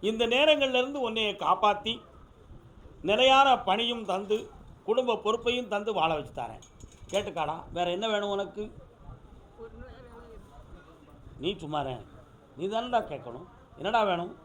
இந்த நேரங்கள்ல உன்னையை உன்னைய காப்பாற்றி நிலையான பணியும் தந்து குடும்ப பொறுப்பையும் தந்து வாழ வச்சு தரேன். கேட்டுக்காடா வேற என்ன வேணும் உனக்கு? நீ சும்மாறேன் நீ தானடா கேட்கணும்? என்னடா வேணும்?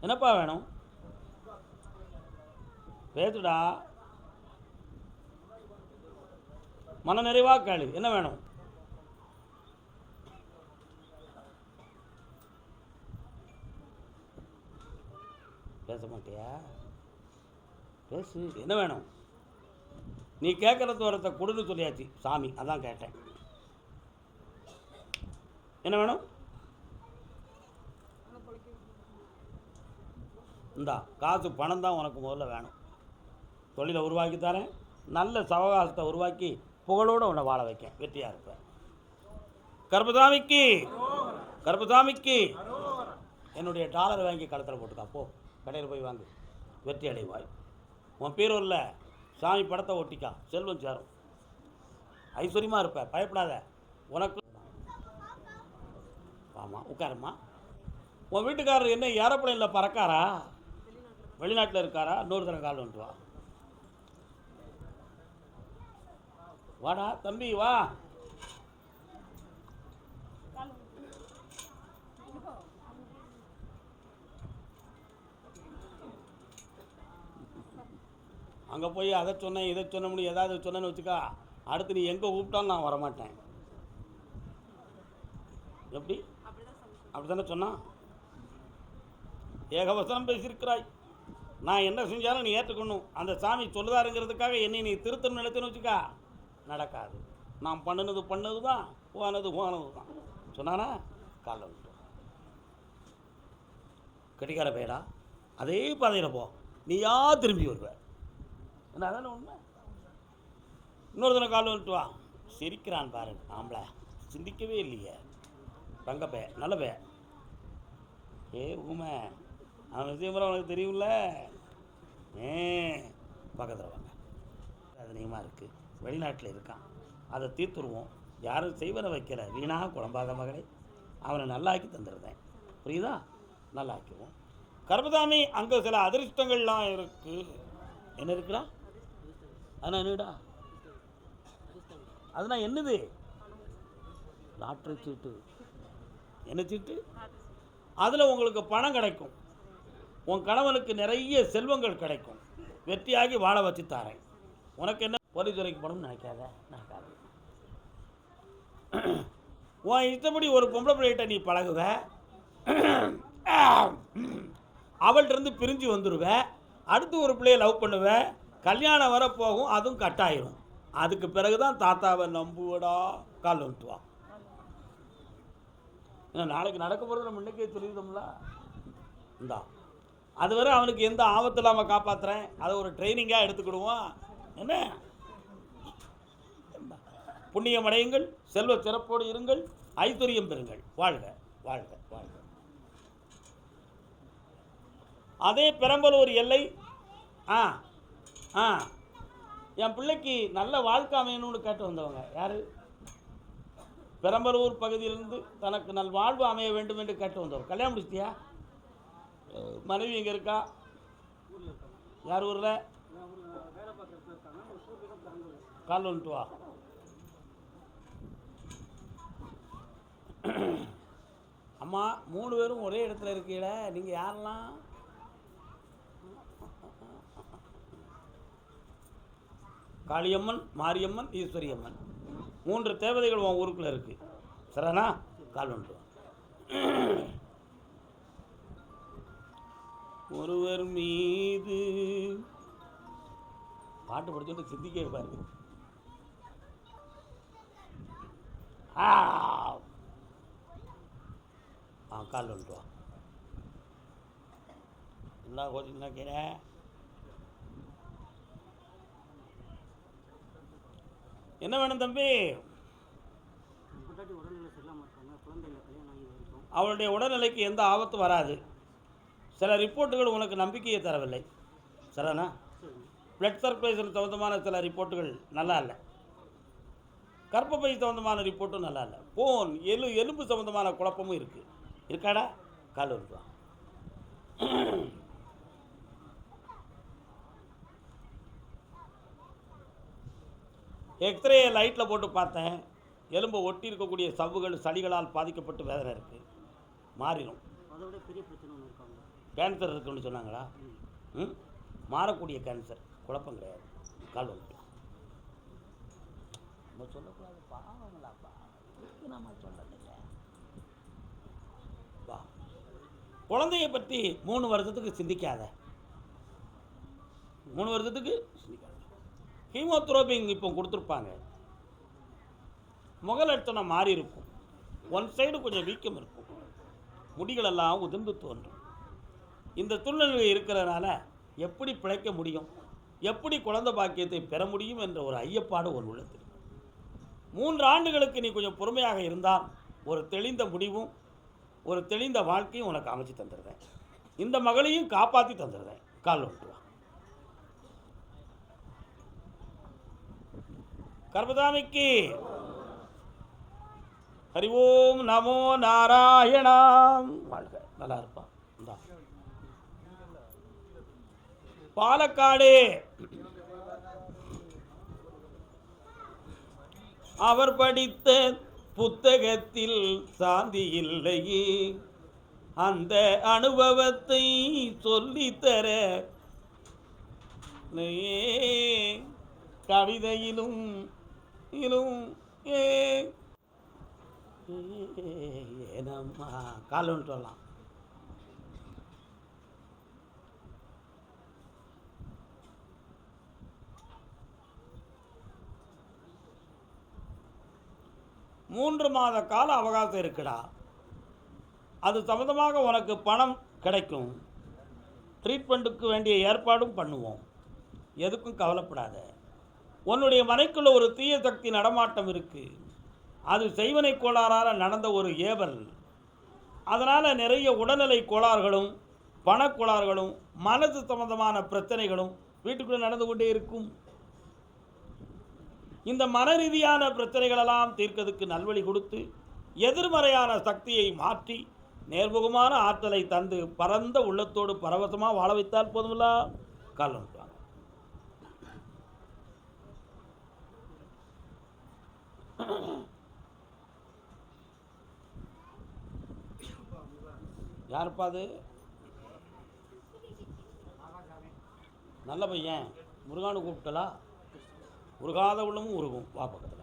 என்னப்பா வேணும்? பேசுடா. மன நிறைவாக கேளு. என்ன வேணும்? பேச மாட்டியா பேசு என்ன வேணும்? நீ கேட்குற தூரத்தை கொடுன்னு சொல்லியாச்சு. சாமி அதான் கேட்டேன். என்ன வேணும்? இந்தா காசு பணம் தான் உனக்கு முதல்ல வேணும். தொழிலை உருவாக்கி தரேன். நல்ல சவகாசத்தை உருவாக்கி புகழோடு உன்னை வாழ வைக்கேன். வெற்றியாக இருப்பேன் கருப்புசாமிக்கு கருப்புசாமிக்கு என்னுடைய டாலர் வாங்கி கழுத்தில் போட்டுக்கா போ. கடையில் போய் வாங்கு. வெற்றி அடைவாய். உன் பேர் சாமி படத்தை ஒட்டிக்கா. செல்வம் சேரும். ஐஸ்வர்யமாக இருப்ப. பயப்படாத. உனக்கு ஆமாம் உட்காருமா உன் வீட்டுக்காரர் என்ன ஏரோப்ளைனில் பறக்காரா? வெளிநாட்டில் இருக்காரா? இன்னொரு தரம் கால் வந்துட்டு வா வாடா தம்பி வா. அங்கே போய் அதை சொன்னேன் இதை சொன்னோம்னு ஏதாவது சொன்னேன்னு வச்சுக்கா அடுத்து நீ எங்கே கூப்பிட்டாலும் நான் வரமாட்டேன். எப்படி? அப்படி தானே சொன்னான். ஏகவசனம் பேசியிருக்கிறாய். நான் என்ன செஞ்சாலும் நீ ஏற்றுக்கணும் அந்த சாமி சொல்லுதாருங்கிறதுக்காக என்னை நீ திருத்தணும் நினைத்துன்னு வச்சுக்கா. நடக்காது. நான் பண்ணினது பண்ணது தான் போனது போனது தான் சொன்னானா? காலைல விட்டு. கட்டிக்கார பேடா அதே பாதையில் போ. நீயா திரும்பி வருவ? என்ன அதான உண்மை? இன்னொரு தினம் கால் வந்துட்டு வா. சிரிக்கிறான் பாரு ஆம்பளை. சிந்திக்கவே இல்லையே. தங்க பே நல்ல பே ஏ ஊமை அவன் விஷயம் உனக்கு தெரியும்ல? ஏ பக்கத்தில் வாங்க. அதிகமாக இருக்குது வெளிநாட்டில் இருக்கான். அதை தீர்த்துருவோம். யாரும் செய்வனை வைக்கல. வீணாக குழம்பாத மகளே. அவனை நல்லாக்கி தந்துடுறேன் புரியுதா? நல்லாக்கிடுவோம். கர்மதாமி அங்கே சில அதிர்ஷ்டங்கள்லாம் இருக்குது என்ன இருக்குடா? அதனால் என்னடா அதனால் என்னது? லாட்ரி சீட்டு. என்ன சீட்டு? அதில் உங்களுக்கு பணம் கிடைக்கும். உன் கணவனுக்கு நிறைய செல்வங்கள் கிடைக்கும். வெற்றியாகி வாழ வச்சு தாரேன். உனக்கு என்ன? பொறித்துறைக்கு போகணும்னு நினைக்காத. நினைக்காத. உன் இஷ்டப்படி ஒரு பொம்பளை பிள்ளைகிட்ட நீ பழகுவ. அவள்கிட்ட இருந்து பிரிஞ்சு வந்துடுவ அடுத்து ஒரு பிள்ளையை லவ் பண்ணுவேன் கல்யாணம் வர போகும் அதுவும் கட்டாயிரும் அதுக்கு பிறகு தான் தாத்தாவை நம்புவடா கால் வந்துட்டு ஏன்னா நாளைக்கு நடக்க போகிறது நம்ம இன்றைக்கே சொல்லியிருந்தோம்ல இந்தா. அதுவரை அவனுக்கு எந்த ஆபத்து இல்லாமல் காப்பாற்றுறேன் அதை ஒரு ட்ரைனிங்காக எடுத்துக்கிடுவோம். என்ன? புண்ணியம் அடையுங்கள் செல்வ சிறப்போடு இருங்கள் ஐஸ்வர்யம் பெறுங்கள். வாழ்க வாழ்க வாழ்க. அதே பெரம்பலூர் எல்லை ஆ ஆ என் பிள்ளைக்கு நல்ல வாழ்க்கை அமையணும்னு கேட்டு வந்தவங்க. யார்? பெரம்பலூர் பகுதியிலிருந்து தனக்கு நல் வாழ்வு அமைய வேண்டும் என்று கேட்டு வந்தவர். கல்யாணம் முடிச்சிட்டியா? மனைவி எங்கே இருக்கா? யார் ஊரில்? கால் வந்துட்டு வா. அம்மா மூணு பேரும் ஒரே இடத்துல இருக்கீங்களே நீங்கள் யாரெல்லாம்? காளியம்மன் மாரியம்மன் ஈஸ்வரியம்மன். மூன்று தேவதைகள் உன் ஊருக்குள்ளே இருக்கு. சரிண்ணா கால் வந்துட்டு ஒருவர் மீது. பாட்டு படிச்சுட்டு சிந்திக்க பாருங்க. ஆ. ஆ கால் வந்துட்டு வா. என்ன கோச்சிங் நினைக்கிறேன் என்ன வேணும் தம்பி? அவளுடைய உடல்நிலைக்கு எந்த ஆபத்தும் வராது. சில ரிப்போர்ட்டுகள் உனக்கு நம்பிக்கையை தரவில்லை. சரிண்ணா சரி பிளட் சர்க்குலேஷன் சம்மந்தமான சில ரிப்போர்ட்டுகள் நல்லா இல்லை. கர்ப்பப்பை சம்மந்தமான ரிப்போர்ட்டும் நல்லா இல்லை. போன் எலு எலும்பு சம்மந்தமான குழப்பமும் இருக்குது இருக்காடா? கால் விட்டு எக்ஸ்ரே லைட்டில் போட்டு பார்த்தேன். எலும்பை ஒட்டி இருக்கக்கூடிய சவ்வுகள் சளிகளால் பாதிக்கப்பட்டு வேதனை இருக்குது மாறிடும். அதோட பெரிய பிரச்சனை ஒன்று இருக்காங்க. கேன்சர் இருக்குன்னு சொன்னாங்களா? ம்? மாறக்கூடிய கேன்சர் குழப்பம் கிடையாது. கால் வந்துட்டு நம்ம சொல்லக்கூடாது. பாவங்களாப்பா இதுக்கு நம்ம சொல்லலைங்க. வா. குழந்தைய பற்றி மூணு வருஷத்துக்கு சிந்திக்காத. மூணு வருஷத்துக்கு சிந்திக்காத. ஹீமோத்ரோபிங் இப்போ கொடுத்துருப்பாங்க. முகலட்சணம் மாறி இருக்கும். ஒன் சைடு கொஞ்சம் வீக்கம் இருக்கும். முடிகளெல்லாம் உதிர்ந்து தோன்றும். இந்த சூழ்நிலை இருக்கிறதுனால எப்படி பிழைக்க முடியும்? எப்படி குழந்தை பாக்கியத்தை பெற முடியும் என்ற ஒரு ஐயப்பாடு ஒரு உள்ளத்தில் மூன்று ஆண்டுகளுக்கு நீ கொஞ்சம் பொறுமையாக இருந்தால் ஒரு தெளிந்த முடிவும் ஒரு தெளிந்த வாழ்க்கையும் உனக்கு அமைச்சு தந்துடுறேன் இந்த மகளையும் காப்பாற்றி தந்துடுறேன் கால் விட்டு கர்மதாமிக்கு. ஹரி ஓம் நமோ நாராயணாம். வாழ்க. நல்லா இருப்பான் பாலக்காடு. அவர் படித்த புத்தகத்தில் சாந்தி இல்லையே. அந்த அனுபவத்தை சொல்லித்தர கவிதையிலும் இதுவும் ஏ ஏனம்மா சொல்லலாம் வந்துட்டு மூன்று மாத கால அவகாசம் இருக்குடா. அது சம்மந்தமாக உனக்கு பணம் கிடைக்கும். ட்ரீட்மெண்ட்டுக்கு வேண்டிய ஏற்பாடும் பண்ணுவோம். எதுக்கும் கவலைப்படாத. உன்னுடைய மனைக்குள்ள ஒரு தீய சக்தி நடமாட்டம் இருக்குது அது செய்வனை கோளாறால் நடந்த ஒரு ஏவல். அதனால் நிறைய உடல்நிலை கோளாறுகளும் பணக்கோளாறுகளும் மனது சம்பந்தமான பிரச்சனைகளும் வீட்டுக்குள்ளே நடந்து கொண்டே இருக்கும். இந்த மன ரீதியான பிரச்சனைகளெல்லாம் தீர்க்கிறதுக்கு நல்வழி கொடுத்து எதிர்மறையான சக்தியை மாற்றி நேர்முகமான ஆற்றலை தந்து பரந்த உள்ளத்தோடு பரவசமாக வாழ வைத்தால் போதுமில்லா? காலம் யாருப்பா அது? நல்ல பையன். முருகானு கூப்பிட்டலா? உருகாத உள்ளமும் உருகும். வா பக்கத்தில்.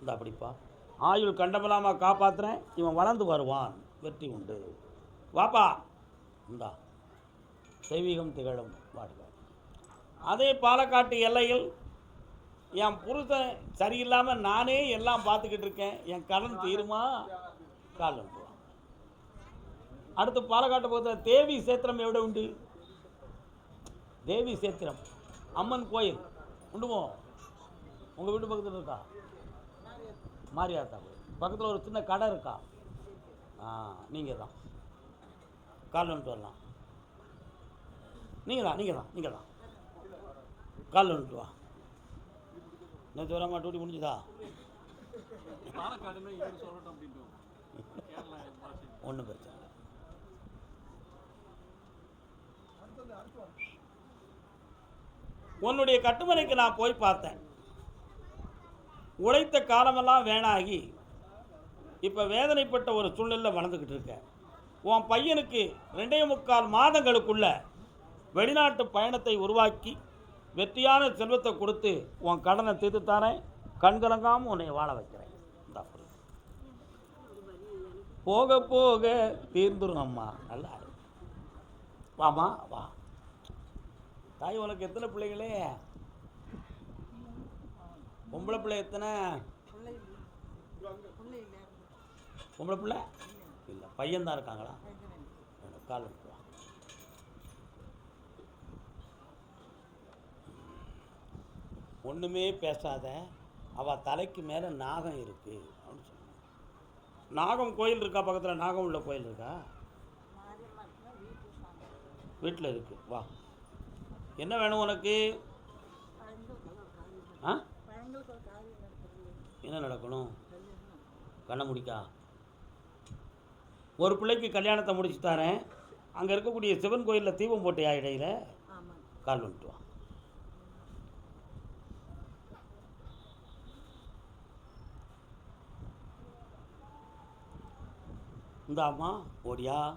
இந்த அப்படிப்பா ஆயுள் கண்டபலாமா காப்பாற்றுறேன் இவன் வளர்ந்து வருவான். வெற்றி உண்டு. வாப்பா. இந்தா. தெய்வீகம் திகழும் வாழ்க அதே பாலக்காட்டு எல்லையில் என் புருஷன் சரியில்லாமல் நானே எல்லாம் பார்த்துக்கிட்டு இருக்கேன். என் கடன் தீருமா? கால் அடுத்து பாலக்காட்டை பொறுத்த தேவி சேத்திரம் எவ்வளோ உண்டு? தேவி சேத்திரம். அம்மன் கோயில். உண்டுமோ உங்கள் வீட்டு பக்கத்தில் இருக்கா? மாரியாத்தா கோயில். பக்கத்தில் ஒரு சின்ன கடை இருக்கா? ஆ நீங்கள் தான் கால் வந்துட்டு வரலாம். நீங்கள் தான் நீங்கள் தான் நீங்கள் தான் கால் வந்துட்டு வா. நேற்று தூரமாக டூட்டி முடிஞ்சுதா? ஒன்றும் பிரச்சனை இல்லை. உன்னுடைய கட்டுமனைக்கு நான் போய் பார்த்தேன். உழைத்த காலமெல்லாம் வேணாகி இப்போ வேதனைப்பட்ட ஒரு சூழ்நிலை வளர்ந்துக்கிட்டு இருக்கேன் உன் பையனுக்கு ரெண்டே முக்கால் மாதங்களுக்குள்ள வெளிநாட்டு பயணத்தை உருவாக்கி வெற்றியான செல்வத்தை கொடுத்து உன் கடனை தீர்த்து தரேன் கண்கலங்காமல் உன்னை வாழ வைக்கிறேன். இந்தா புடி. போக போக தீர்ந்துரும் அம்மா. நல்லா வாமா வா. தாய் உனக்கு எத்தனை பிள்ளைகளே? பொம்பளை பிள்ளை எத்தனை? பொம்பளை பிள்ளை? இல்லை பையன் தான் இருக்காங்களா காலம் கால் எடுத்து வா ஒன்றுமே பேசாத. அவள் தலைக்கு மேலே நாகம் இருக்கு. அப்படின்னு சொன்னான் நாகம் கோயில் இருக்கா பக்கத்தில்? நாகம் உள்ள கோயில் இருக்கா? வீட்டில் இருக்கு. வா. என்ன வேணும் உனக்கு? ஆ? என்ன நடக்கணும்? கண்ணை முடிக்கா. ஒரு பிள்ளைக்கு கல்யாணத்தை முடிச்சு தரேன். அங்கே இருக்கக்கூடிய சிவன் கோயிலில் தீபம் போட்டியா இடையில கால் வந்துட்டு வா இந்தாம்மா ஓடியா.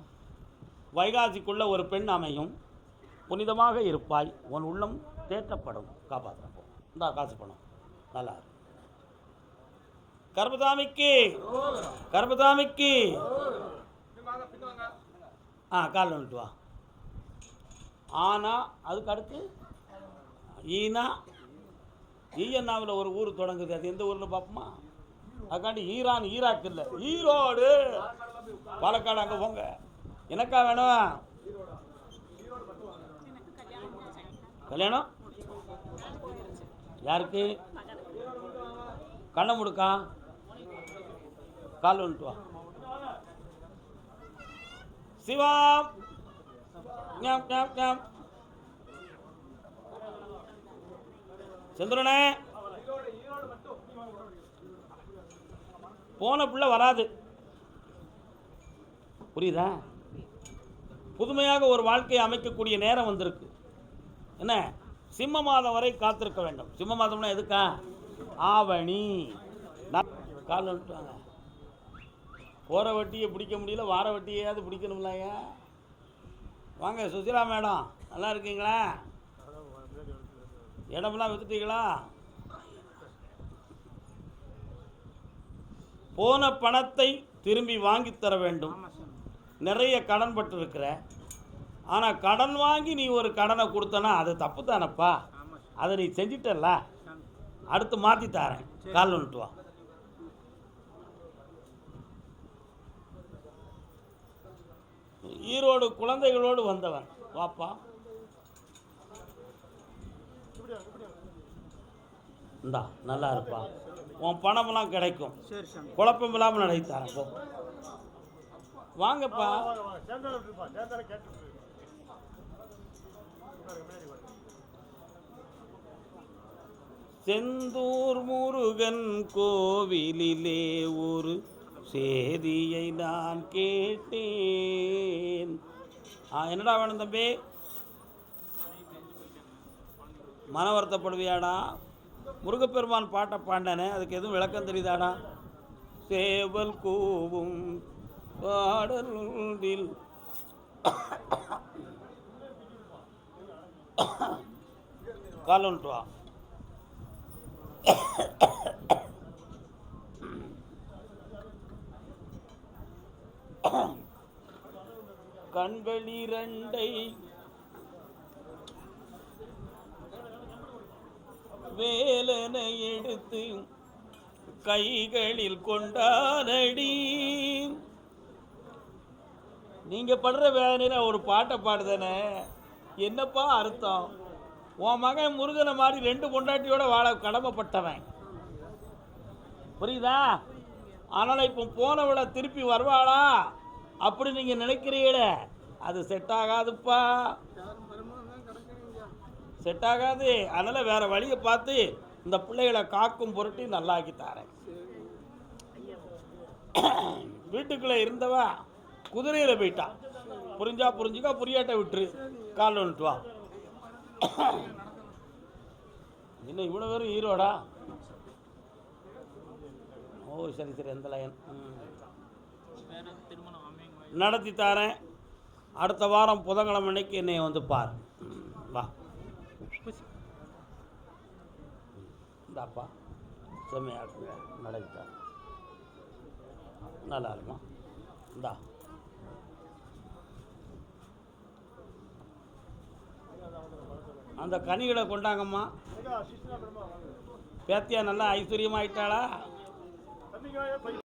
வைகாசிக்குள்ள ஒரு பெண் அமையும். புனிதமாக இருப்பாய். உன் உள்ளம் தேற்றப்படும். காப்பாற்றுறேன் போ இந்தா காசு பணம். நல்லா கர்பதாமிக்கு கர்மதாமிக்கு கர்மதாமிக்கு ஆ கால் வந்துட்டு வா. ஆனா அதுக்கு அடுத்து? ஈனா. ஈயண்ணாவில் ஒரு ஊர் தொடங்குது. அது எந்த ஊரில் பார்ப்போமா? அதுக்காண்டி ஈரான் ஈராக் இல்லை. ஈரோடு. பாலக்காடு அங்கே போங்க. எனக்கா வேணும்? கல்யாணம்? யாருக்கு? கண்ணை முடுக்கா. கால் வந்துட்டு வா. சிவாம் ஞாம் ஞாம் ஞாம். போன பிள்ளை வராது. புரியுதா? புதுமையாக ஒரு வாழ்க்கையை அமைக்கக்கூடிய நேரம் வந்திருக்கு. என்ன? சிம்ம மாதம் வரை காத்திருக்க வேண்டும். சிம்ம மாதம்னா எதுக்கா? ஆவணி. கால் வந்துட்டாங்க போகிற வட்டியை பிடிக்க முடியல வார வட்டியாவது பிடிக்கணும்லையா வாங்க சுசிலா மேடம் நல்லா இருக்கீங்களா? இடமெல்லாம் வித்துட்டீங்களா? போன பணத்தை திரும்பி வாங்கி தர வேண்டும். நிறைய கடன் பட்டு இருக்கிற ஆனால் கடன் வாங்கி நீ ஒரு கடனை கொடுத்தனா அது தப்பு தானப்பா. அதை நீ செஞ்சிட்டல்ல. அடுத்து மாற்றி தாரேன். கால் வந்துட்டு வா. ஈரோடு குழந்தைகளோடு வந்தவன். வாப்பா. இந்தா நல்லா இருப்பா. உன் பணமெல்லாம் கிடைக்கும். குழப்பம் இல்லாமல் நடத்தாரன் போ. வாங்கப்பா. செந்தூர் முருகன் கோவிலிலே ஒரு செய்தியை நான் கேட்டேன். என்னடா வேணும் தம்பி? மன வருத்தப்படுவியாடா? முருகப்பெருமான் பாட்டை பாண்டனே அதுக்கு எதுவும் விளக்கம் தெரியுதாடா? சேவல் கூவும் பாடலில் காலன்ட்டு வா கண்களிரண்டை வேலனை எடுத்து கைகளில் கொண்டானடி. நீங்கள் படுற வேதனையில் ஒரு பாட்டை பாடுதானே? என்னப்பா அர்த்தம்? உன் மகன் முருகனை மாதிரி ரெண்டு பொண்டாட்டியோட வாழ கடமைப்பட்டவன். புரியுதா? ஆனால் இப்போ போனவளை திருப்பி வருவாளா? அப்படி நீங்கள் நினைக்கிறீங்களே. அது செட் ஆகாதுப்பா. செட் ஆகாது. அதனால் வேற வழியை பார்த்து இந்த பிள்ளைகளை காக்கும் பொருட்டு நல்லாக்கி தாரேன். வீட்டுக்குள்ளே இருந்தவா? குதிரையில் போயிட்டான் புரிஞ்சா புரிஞ்சுக்கா புரியாட்ட விட்டுரு. காலில் வந்துட்டு வா. என்ன இவ்வளோ பேரும் ஈரோடா? ஓ சரி சரி எந்த லைன் நடத்தி தாரேன். அடுத்த வாரம் புதன்கிழமை அன்னைக்கு என்னை வந்து பார். ம், வா. இந்தாப்பா. செம்மையாக நடத்தி தரேன் நல்லா இருக்குமா? இந்தா. அந்த கனிகளை கொண்டாங்கம்மா. பேத்தியா நல்லா ஐஸ்வர்யமாயிட்டாளா?